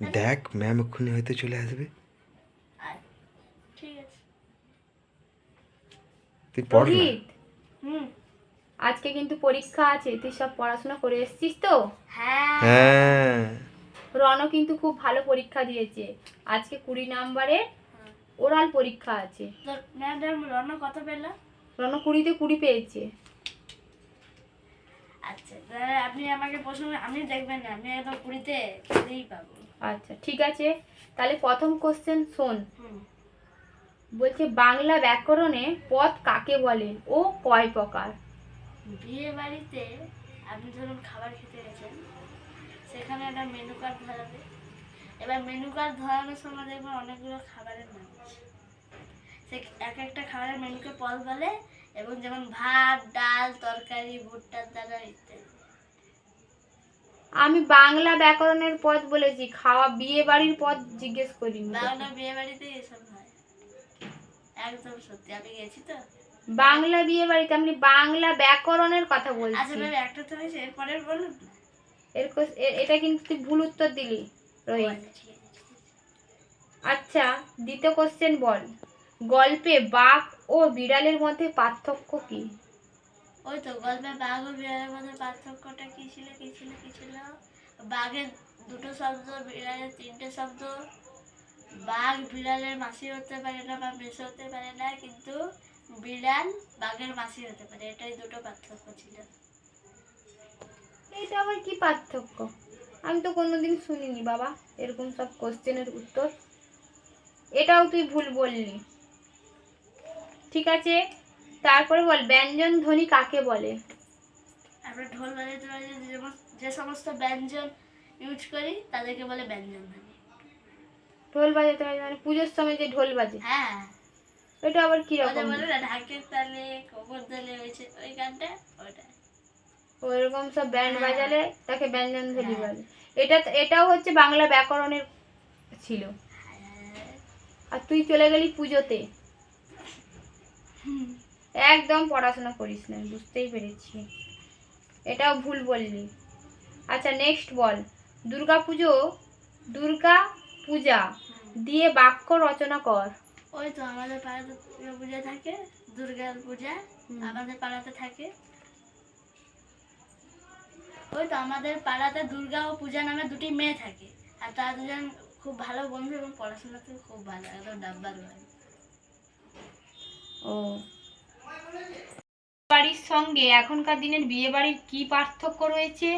দেখ ম্যাম এক্ষুনি হয়তো চলে আসবে। ঠিক আছে। তুই পড় না। হুম আজকে কিন্তু পরীক্ষা আছে তুই সব পড়াশোনা করে এসেছিস তো? হ্যাঁ। হ্যাঁ। রণ কিন্তু খুব ভালো পরীক্ষা দিয়েছে আজকে কুড়ি নাম্বারে ওরাল পরীক্ষা আছে। ম্যাডাম রন কত পেল? রণ কুড়িতে কুড়ি পেয়েছে। আচ্ছা আপনি আমাকে প্রশ্ন আপনি দেখবেন না আমি একদম কুড়িতে কুড়িই পাবো। আচ্ছা ঠিক আছে। তাহলে প্রথম কোশ্চেন শোন। বলছে বাংলা ব্যাকরণে পদ কাকে বলে ও কয় প্রকার? বিয়ে বাড়িতে আপনি ধরুন খাবার খেতে গেছেন সেখানে একটা মেনু কার্ড ধরাবে। এবার মেনু কার্ড ধরানোর সময় দেখবেন অনেকগুলো খাবারের নাম আছে। সে এক একটা খাবারের মেনুকে পদ বলে এবং যেমন ভাত ডাল তরকারি ভুট্টার দানা ইত্যাদি। আমি বাংলা ব্যাকরণের পদ বলেছি খাওয়া বিয়ে বাড়ির পদ জিজ্ঞেস করিনি। তোকে। বাংলা বিয়ে বাড়িতে এসব হয়। একদম সত্যি আমি গেছি তো। বাংলা বিয়ে বাড়িতে আমি বাংলা ব্যাকরণের কথা বলছি। আচ্ছা ম্যাম একটা তো হয়েছে এরপরের বলুন এর কোস- এটা কিন্তু তুই ভুল উত্তর দিলি রোহিত। আচ্ছা দ্বিতীয় কোশ্চেন বল। গল্পে বাঘ ও বিড়ালের মধ্যে পার্থক্য কি? ওই তো গল্পে বাঘ ও বিড়ালের মধ্যে পার্থক্যটা কি ছিল কি ছিল কি ছিল? বাঘের দুটো শব্দ, বিড়ালের তিনটে শব্দ। বাঘ বিড়ালের মাসি হতে পারে না বা মেসে হতে পারে না, কিন্তু বিড়াল বাঘের মাসি হতে পারে। এটাই দুটো পার্থক্য ছিল। এটা আবার কি পার্থক্য? আমি তো কোনোদিন শুনিনি বাবা, এরকম সব কোশ্চেনের উত্তর। এটাও তুই ভুল বললি। ঠিক আছে? তারপরে বল ব্যঞ্জন ধ্বনি কাকে বলে? আমরা ঢোল বাজাতে বাজাতে যে সমস্ত- যে সমস্ত ব্যঞ্জন ইউজ করি তাদেরকে বলে ব্যঞ্জন ধ্বনি। ঢোল বাজাতে বাজাতে মানে পুজোর সময় যে ঢোল বাজে। হ্যাঁ। এটা আবার কি ওটা রকম? বলে না ঢাকের তালে কোমর তালে হয়েছে ওই গানটা ওটা। ওইরকম সব ব্যান্ড। বাজালে তাকে ব্যঞ্জন ধ্বনি হ্যাঁ। বলে। এটা এটাও হচ্ছে বাংলা ব্যাকরণের ছিল। হ্যাঁ। আর তুই চলে গেলি পুজোতে। হুম। একদম পড়াশোনা করিস না বুঝতেই পেরেছি। এটাও ভুল বললি। আচ্ছা নেক্সট বল। দুর্গা পুজো দুর্গা পূজা দিয়ে বাক্য রচনা কর। ওই তো আমাদের পাড়াতে দুর্গা পূজা থাকে দুর্গা পূজা আমাদের পাড়াতে থাকে। ওই তো আমাদের পাড়াতে দুর্গা ও পূজা নামে দুটি মেয়ে থাকে। আর তারা দুজন খুব ভালো বন্ধু এবং পড়াশোনাতে খুব ভালো একদম ডাব্বার ওয়ান ও। বাড়ির সঙ্গে এখনকার দিনের বিয়ে বাড়ির কি পার্থক্য রয়েছে?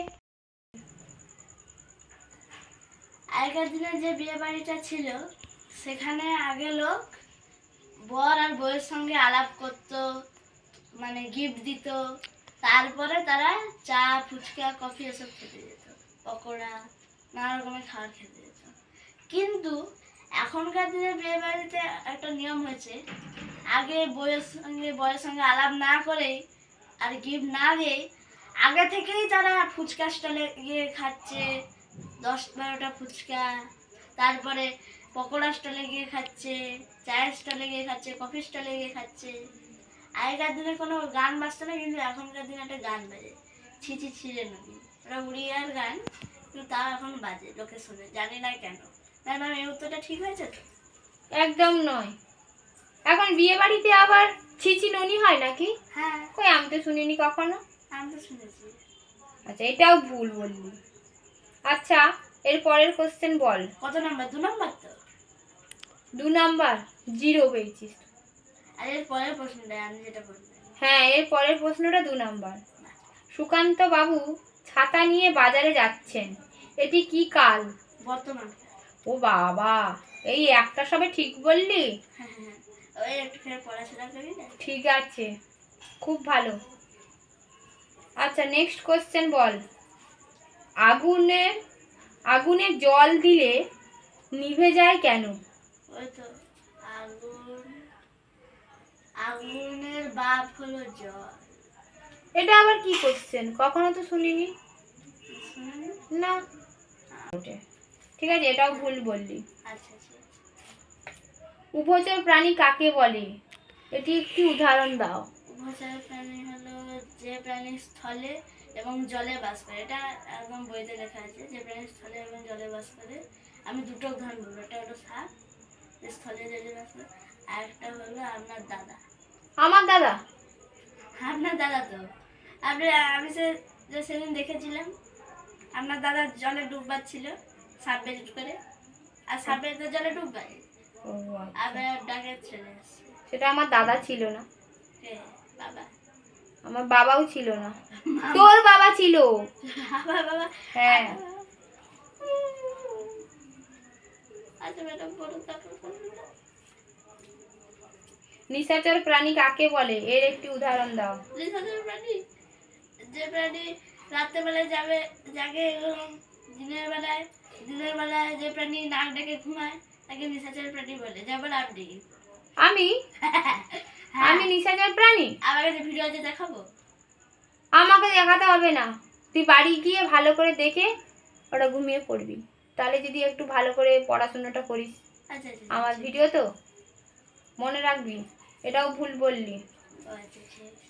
আগেকার দিনে যে বিয়ে বাড়িটা ছিল, সেখানে আগে লোক বর আর বউয়ের সঙ্গে আলাপ করতো মানে গিফট দিত। তারপরে তারা চা, ফুচকা, কফি এসব খেতে যেত, পকোড়া, নানা রকমের খাবার খেতে যেত। কিন্তু এখনকার দিনে বিয়ে বাড়িতে একটা নিয়ম হয়েছে, আগে বইয়ের সঙ্গে বউয়ের সঙ্গে আলাপ না করে আর গিফট না দিয়ে আগে থেকেই তারা ফুচকা স্টলে গিয়ে খাচ্ছে, দশ বারোটা ফুচকা, তারপরে পকোড়া স্টলে গিয়ে খাচ্ছে, চায়ের স্টলে গিয়ে খাচ্ছে কফি স্টলে গিয়ে খাচ্ছে। আগেকার দিনে কোনো গান বাজতো না, কিন্তু এখনকার দিনে একটা গান বাজে। ছিচি ছিঁড়ে নদী। ওটা উড়িয়ার গান, কিন্তু তাও এখন বাজে, লোকে শুনে, জানি না কেন। তাই ম্যাম এই উত্তরটা ঠিক হয়েছে তো? একদম নয়। এখন বিয়ে বাড়িতে আবার ছিচি ননি হয় নাকি? হ্যাঁ। কই আমি তো শুনিনি কখনো। আমি তো শুনেছি। আচ্ছা এটাও ভুল বললি। আচ্ছা এর পরের কোশ্চেন বল। কত নাম্বার? দু নাম্বার তো? দু নাম্বার জিরো পেয়েছিস। আর এর পরের প্রশ্নটা আমি যেটা বললাম। হ্যাঁ এর পরের প্রশ্নটা দু নাম্বার। সুকান্ত বাবু ছাতা নিয়ে বাজারে যাচ্ছেন। এটি কি কাল? বর্তমান। ও বাবা এই একটা সবে ঠিক বললি? হ্যাঁ ঠিক আছে খুব ভালো। আচ্ছা নেক্সট কোশ্চেন বল। আগুনে আগুনে জল দিলে নিভে যায় কেন? ওই তো আগুন আগুনের বাপ হলো জল। এটা আবার কি কোশ্চেন কখনো তো শুনিনি। না। ঠিক আছে? এটাও ভুল বললি। আচ্ছা আচ্ছা। উভচর প্রাণী কাকে বলে? এটি একটি উদাহরণ দাও। উভচর প্রাণী হলো যে প্রাণী স্থলে এবং জলে বাস করে। এটা একদম বইতে লেখা আছে যে প্রাণী স্থলে এবং জলে বাস করে। আমি দুটো উদাহরণ বলব একটা হলো সাপ যে স্থলে যেদিন আসবে আর একটা হলো আপনার দাদা। আমার দাদা? আপনার দাদা তো? আপনি আমি সে সেদিন দেখেছিলাম আপনার দাদা জলে ডুববার ছিল। বেরিট করে। আর বেরিতে জলে ও আচ্ছা। আবার ডাকে চলে আসছে সেটা আমার দাদা ছিল না। কে? বাবা? আমার বাবাও ছিল না। তোর বাবা ছিল। বাবা বাবা। হ্যাঁ। আচ্ছা। নিশাচর প্রাণী কাকে বলে? এর একটি উদাহরণ দাও। নিশাচর প্রাণী? যে প্রাণী রাত্রেবেলায় যাবে জাগে এবং দিনের বেলায় দিনের বেলায় যে প্রাণী নাক ডেকে ঘুমায় তাকে নিশাচর প্রাণী বলে। যেমন আপনি আমি। হ্যাঁ। আমি নিশাচর প্রাণী? আমার কাছে ভিডিও আছে দেখাবো? আমাকে দেখাতে হবে না। তুই বাড়ি গিয়ে ভালো করে দেখে ওটা ঘুমিয়ে পড়বি। তাহলে যদি একটু ভালো করে পড়াশোনাটা করিস। আচ্ছা আচ্ছা আমার ভিডিও তো? মনে রাখবি এটাও ভুল বললি। আচ্ছা।